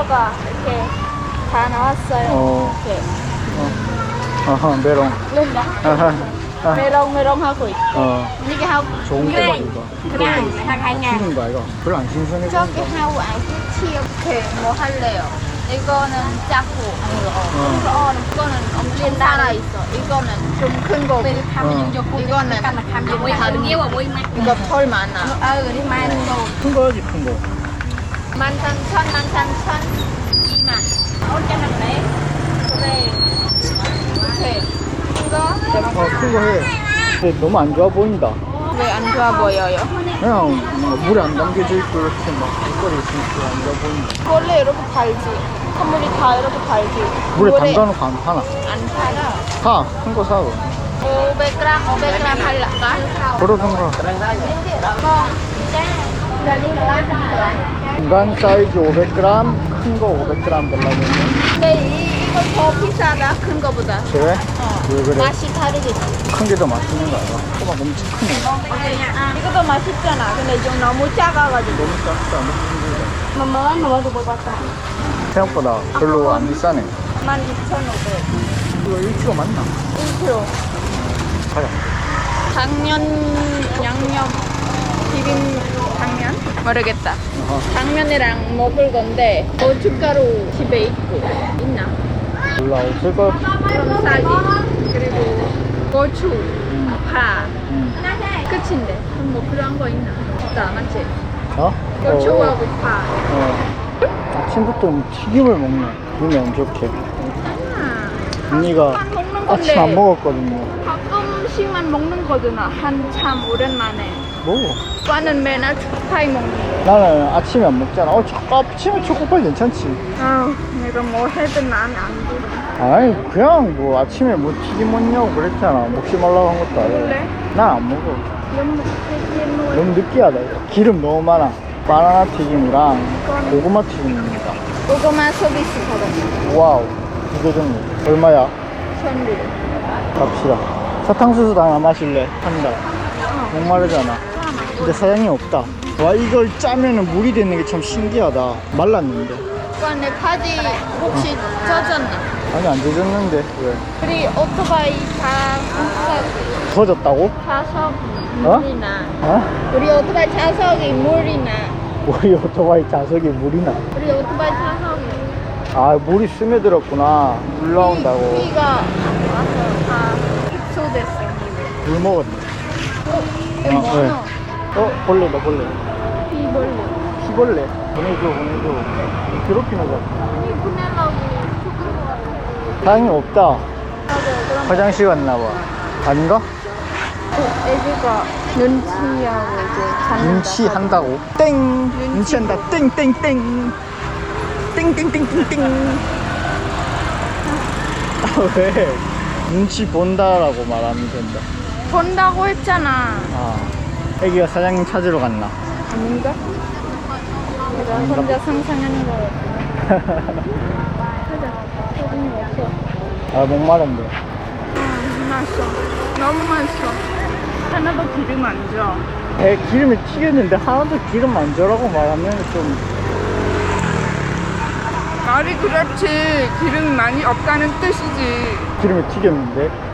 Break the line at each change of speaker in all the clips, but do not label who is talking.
햄버거 이렇게 다 나왔어요.
어.
이렇게
아하, 메롱. 아하. 아,
메롱 메롱 하고 있고.
어,
이게 하고
좋은
그래.
꼬박이가.
그냥 사가냐.
튀긴 거 아이가? 별로 안 신선해
저기
보인다.
하고 알겠지 이렇게 뭐 할래요? 이거는 작고
어.
어. 이거는 엄청 살아 있어. 이거는 좀 큰 거고. 이거는 이거 털 많아.
큰 거야지, 큰 거.
만삼천 만삼천 이만. 그래. 오케이. 이거
어, 큰거 해. 근데 너무 안 좋아 보인다.
왜 안 좋아 보여요?
그냥 물에 안 담겨져 있고 이렇게 막 색깔이 있으니까 안 좋아 보인다.
원래 이렇게 팔지. 선물이 다 이렇게 팔지.
물에 담가놓고 안 파나?
안 팔아.
사! 큰 거 사고.
500g, 500g 팔랄까?
그러던가.
어,
중간 사이즈 500g, 큰 거 500g 달라고 했는데.
근데 이, 이거 더 비싸다, 큰 거보다.
그래?
어.
왜 그래?
맛이 다르겠지.
큰 게 더 맛있는 거 알아? 호박 엄청 크네.
아, 이것도 맛있잖아. 근데 좀 너무 작아가지고.
너무 작다, 먹기 힘들다.
엄마가 먹어도 먹었다.
생각보다 별로 안 비싸네.
12,500.
이거 1kg 맞나?
1kg.
가자.
당면 양념 비빔 당면? 모르겠다.
어허.
당면이랑 먹을 건데 고춧가루 집에 있고 있나?
몰라, 없을걸?
그럼 싸지. 그리고 고추,
응.
파.
응.
끝인데. 그럼 뭐 필요한 거 있나? 없다, 맞지?
어?
고추하고 파.
어. 아침부터 튀김을 먹네. 눈이 안 좋게.
괜찮아.
언니가
한 먹는 건데.
아침 안 먹었거든요.
가끔씩만 먹는 거잖아. 한참 오랜만에.
먹어.
오빠는 맨날 초파이 먹는 거.
나는 아침에 안 먹잖아. 어, 초, 아침에 초코파이 괜찮지.
아우, 내가 뭐 해도 마음에 안 들어.
아이, 그냥 뭐 아침에 뭐 튀김 먹냐고 그랬잖아. 먹지 말라고 한 것도 아니고.
그래?
난안 먹어.
너무
느끼하다. 이거. 기름 너무 많아. 바나나 튀김이랑 고구마 튀김입니다.
고구마 서비스 받았어.
와우. 두개 종류. 얼마야?
선물.
갑시다. 사탕수수 하나 마실래? 한 달.
어.
목마르잖아. 근데 사장님 없다. 와, 이걸 짜면은 물이 되는 게 참 신기하다. 말랐는데.
오빠 내 바지 혹시 젖었나?
아니, 안 되졌는데. 왜?
우리 오토바이 다 훔쳐-
터졌다고?
자석
어?
물이 나.
어?
우리 오토바이 자석이 물이 나.
우리 오토바이 자석에 물이 나.
우리 오토바이 자석이.
아, 물이 스며들었구나. 물 나온다고.
비- 비가 와서 다 흡수됐어.
물 먹었네.
어?
아,
뭐야?
어, 벌레다, 벌레.
비벌레.
피벌레. 보내줘, 보내줘. 괴롭히는 거.
아니 보내려고 죽은 거 같아.
사장님 없다.
맞아. 그럼
화장실 갔나 봐. 아닌가?
어, 애기가 눈치하고 이제 잡는다.
눈치 한다고. 땡! 눈치 한다. 땡, 땡, 땡. 땡, 땡, 땡, 땡, 땡. 아, 왜? 눈치 본다라고 말하면 된다.
본다고 했잖아.
아. 애기가 사장님 찾으러 갔나?
아닌가? 내가 혼자 상상하는 거. 사진이 없어.
아, 목마른데.
아, 맛있어. 너무 맛있어. 하나도 기름 안 줘.
에, 기름에 튀겼는데 하나도 기름 안 줘라고 말하면 좀.
말이 그렇지. 기름이 많이 없다는 뜻이지.
기름에 튀겼는데.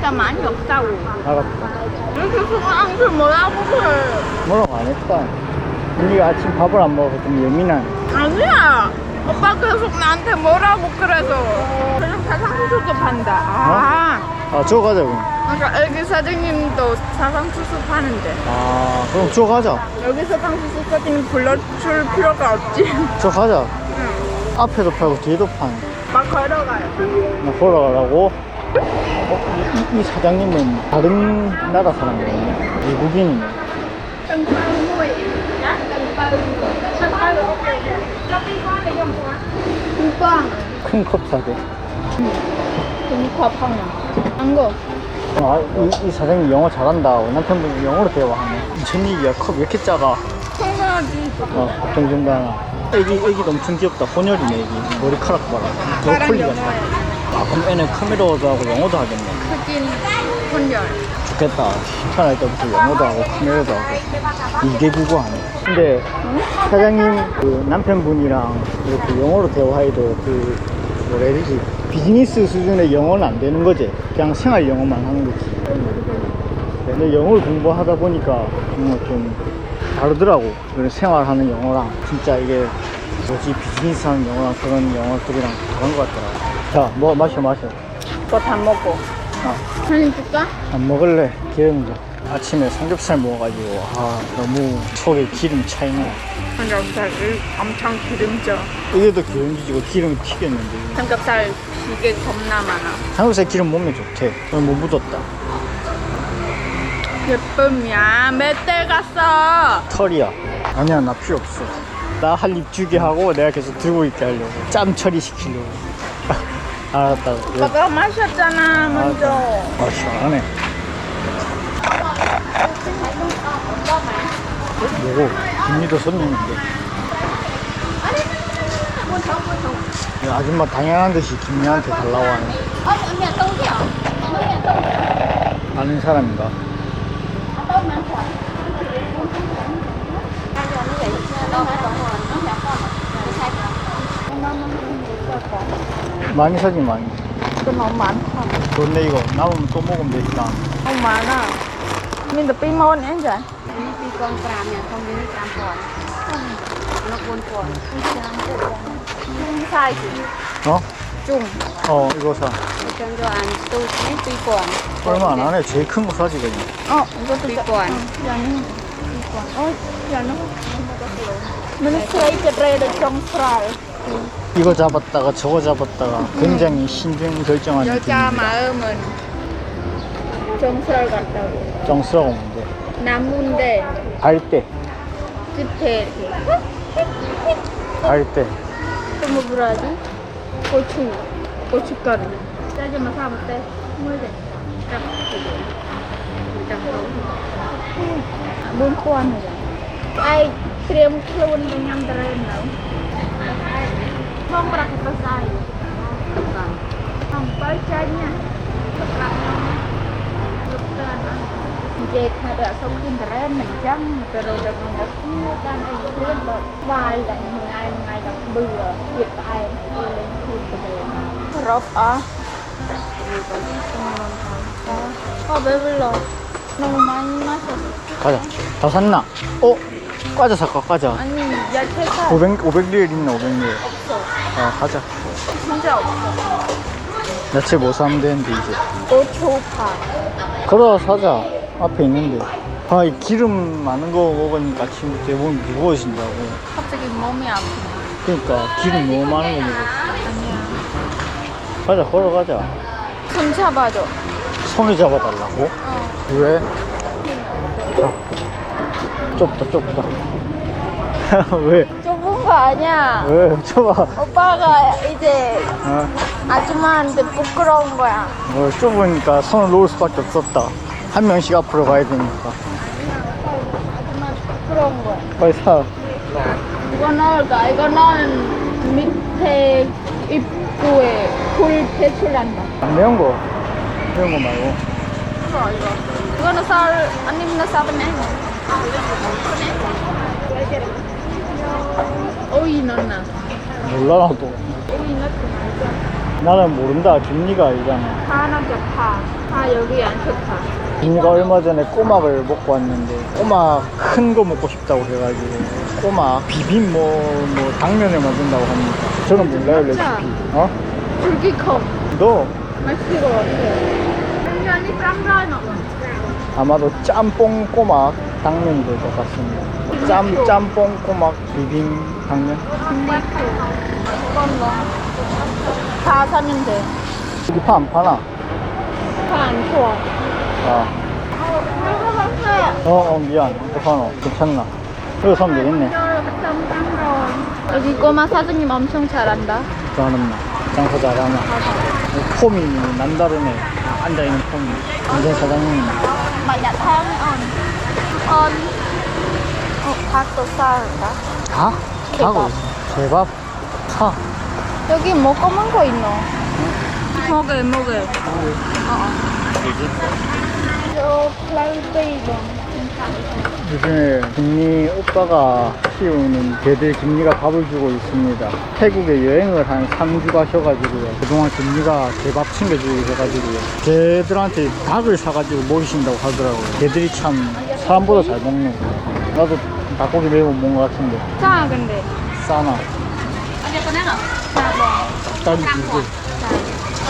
진짜 많이 없다고.
알았다.
이렇게 수강한테 뭐라고 그래.
뭐라고 안 했다. 언니가 아침 밥을 안 먹어서 좀 예민한.
아니야. 오빠 계속 나한테 뭐라고 그래서. 그냥 사상수수도 판다. 아.
아, 저 가자, 그럼.
그러니까 애기 사장님도 사상수수 파는데.
아, 그럼 저 가자.
여기서 상수수 사장님 불러줄 필요가 없지.
저 가자.
응.
앞에도 팔고 뒤에도 파네.
막 걸어가요.
나 보러 가라고. 어, 이, 이 사장님은 다른 나라 사람이네. 미국인이네.
오빠.
큰컵 사대.
그니까 파냐. 안 거.
아, 이, 이 사장님 영어 잘한다. 남편분이 영어로 대화하네. 얘기야. 컵 왜 이렇게 작아?
청소하지.
어. 하나. 애기, 애기도 엄청 귀엽다. 혼혈이네, 애기. 머리카락 봐라. 브로콜리
영어야.
같아. 아, 그럼 애는 카메라도 하고 영어도 하겠네.
흑인 혼혈.
좋겠다. 태어날 때부터 영어도 하고 ქმ메르도 하고 이게 국어하네. 근데 사장님 그 남편분이랑 이렇게 영어로 대화해도 그 뭐라 해야 되지 비즈니스 수준의 영어는 안 되는 거지. 그냥 생활 영어만 하는 거지. 근데 영어를 공부하다 보니까 정말 좀 다르더라고. 그런 생활하는 영어랑 진짜 이게 뭐지 비즈니스 하는 영어랑 그런 영어들이랑 다른 것 같더라고. 자, 뭐 마셔 마셔.
다 먹고.
아.
한입 줄까?
안 먹을래 기름 좀 아침에 삼겹살 먹어가지고 아 너무 속에 기름 차이네
삼겹살 엄청 기름져.
이게 더 기름지고 기름이 튀겼는데
삼겹살 기계 겁나 많아.
삼겹살 기름 몸에 좋대 오늘 못 묻었다
예쁨이야. 멧돼 갔어.
털이야 아니야 나 필요 없어 나 한 입 주게 하고 내가 계속 들고 있게 하려고 짬 처리 시키려고 알았다 왜?
오빠가 마셨잖아, 먼저.
아 시원하네 요거 김미도 손님인데 야, 아줌마 당연한 듯이 김미한테 달라고 하네 아는 사람인가? 많이 사지 많 이.
그 너무 많 다.
돈 내 이거 남으면 또 먹으면 되니 까.
너무 많 아. 민도 삐마원 엔 자.
삐 건그라면 건민이 깜 빡. 나본 거.
사이 즈.
어?
중.
어 이거 사.
이 정도 안 뚜지 삐 권.
얼마 안 하 네. 제일 큰 거 사지 그 냥.
어 이것도
삐 권.
야는 삐 권. 어 야 는. มันเคยจะเรดจงสลาย
이거 잡았다가 저거 잡았다가 굉장히 신중 결정하는
여자
분입니다.
마음은 정설
같다고. 정스러운데
나무인데
발대
끝에
발대
또 먹으러 하지? 고추 고춧가루. 짜지만 사면 돼? 물대. 딱. 일단 음. 몸 꼬아내자 아이 그래 클로는 그냥 들어있나? ផងប្រកបសៃអំបិលចាញ់ណាលោកប្រាក់នោះលោកតាណានិយាយថារកសុំគីមរ៉េនមិនចឹងទៅរកទៅក្នុងស្គូតាមអីខ្លួនបើស្វាយតែមួយថ្ងៃថ្ងៃដល់បឺទៀតផ្អែមទៅលេងខ្លួនទៅគោរពអស់ខ្ញុំមិនថាអូបេវិលក្នុងម៉ាញ់ម
កទៅតោះសិនណាអូ 과자 살까 과자
아니 야채 사
500, 500리얼 있나 500리얼
없어.
아 가자
진짜 없어.
야채 뭐 사면 되는데 이제
고초파.
그러다 사자 앞에 있는데 아 이 기름 많은 거 먹으니까 지금 대부분 무거워진다고
갑자기 몸이 아프네.
그러니까 기름 너무 많은 거 먹었어
아니야.
가자 걸어가자
손 잡아줘.
손을 잡아달라고?
어.
왜? 자 좁다 좁다 왜?
좁은 거 아니야.
왜? 좁아
오빠가 이제
어,
아줌마한테 부끄러운 거야.
어, 좁으니까 손을 놓을 수밖에 없었다 한 명씩 앞으로 가야 되니까
아줌마 부끄러운 거야.
빨리 사
이거 넣을까? 이거는 밑에 입구에 불 배출한다.
안 매운 거 매운 거 말고
이거 이거. 이거는 쌀 아니면 쌀네. 오이 넣나?
몰라 나도
오이 넣지 말자.
나는 모른다 김리가 알잖아
파는 파. 파 여기 안 좋다.
김리가 얼마 전에 꼬막을 먹고 왔는데 꼬막 큰 거 먹고 싶다고 해가지고 꼬막 비빔 뭐, 뭐 당면을 만든다고 합니다 저는 몰라요. 레시피 어?
줄기컵.
너
맛있을 것 같아. 굉장히 짱가 넣어.
아마도 짬뽕 꼬막 당면이 될것 같습니다 짬, 짬뽕 꼬막 비빔 당면
이건 뭐. 다 사면 돼.
여기 파안 파나?
다안 좋아.
아. 어, 어 미안 어파노 괜찮나? 이거 사면 되겠네
여기 꼬마 사장님 엄청 잘한다.
잘하나 장사 잘하나 폼이 남다르네 앉아있는 폼이 완전 사장님
tang on. On. 어, 닭도 싸는다.
다? 하고 제밥 사
여기 뭐 검은 거 있노? 먹을 먹을. 어.
뭐지?
요 플라우베이 뭐.
요즘에 김리 오빠가 키우는 개들 김리가 밥을 주고 있습니다. 태국에 여행을 한 3주 가셔가지고요. 그동안 김리가 개밥 챙겨주고 해가지고요. 개들한테 닭을 사가지고 먹이신다고 하더라고요. 개들이 참 사람보다 잘 먹네. 나도 닭고기 매우 먹은 것 같은데.
짜 근데.
싸나.
짜 뭐.
닭다리 두 개.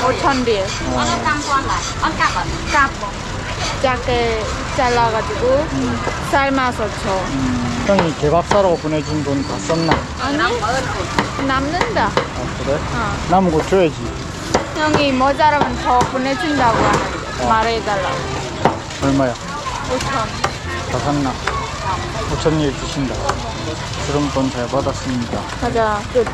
5천 뒤에.
Ở đây cam con lại. Ăn cặp à?
cap 뭐. 작게 잘라가지고 삶아서 줘.
음, 형이 개밥 사라고 보내준 돈 다 썼나?
아니 남는다.
아, 그래?
어.
남은 거 줘야지.
형이 모자라면 더 보내준다고 하는데 말해달라고.
얼마야?
5천.
다 샀나? 5천 일 주신다. 그럼 돈잘 받았습니다.
가자 끝.